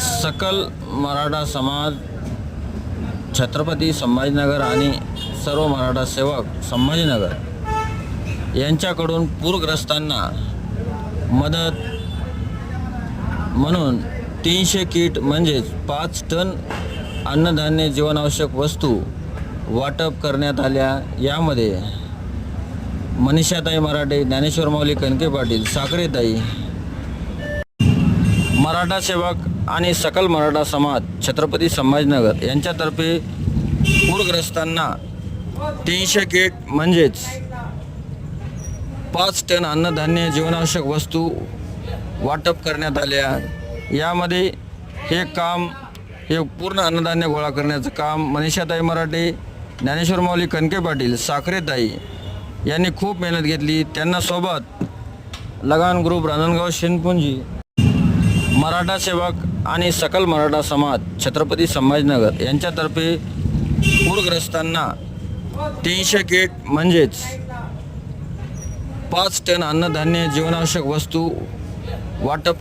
सकल मराठा समाज छत्रपती संभाजीनगर आणि सर्व मराठा सेवक संभाजीनगर यांच्याकडून पूरग्रस्तांना मदत म्हणून तीनशे किट म्हणजेच पाच टन अन्नधान्य जीवनावश्यक वस्तू वाटप करण्यात आल्या. यामध्ये मनीषाताई मराठे ज्ञानेश्वर माऊली कणके पाटील साखरेताई मराठा सेवक आणि सकल मराठा समाज छत्रपती संभाजीनगर यांच्यातर्फे पूरग्रस्तांना तीनशे किट म्हणजेच पाच टन अन्नधान्य जीवनावश्यक वस्तू वाटप करण्यात आल्या. यामध्ये हे काम हे पूर्ण अन्नधान्य गोळा करण्याचं काम मनीषाताई मराठे ज्ञानेश्वर माऊली कणके पाटील साखरेताई यांनी खूप मेहनत घेतली. त्यांना सोबत लगान ग्रुप रांजणगाव शेनपुंजी मराठा सेवक आणि सकल मराठा समाज छत्रपती संभाजीनगर यांच्यातर्फे पूरग्रस्तांना तीनशे किट म्हणजेच पाच टन अन्नधान्य जीवनावश्यक वस्तू वाटप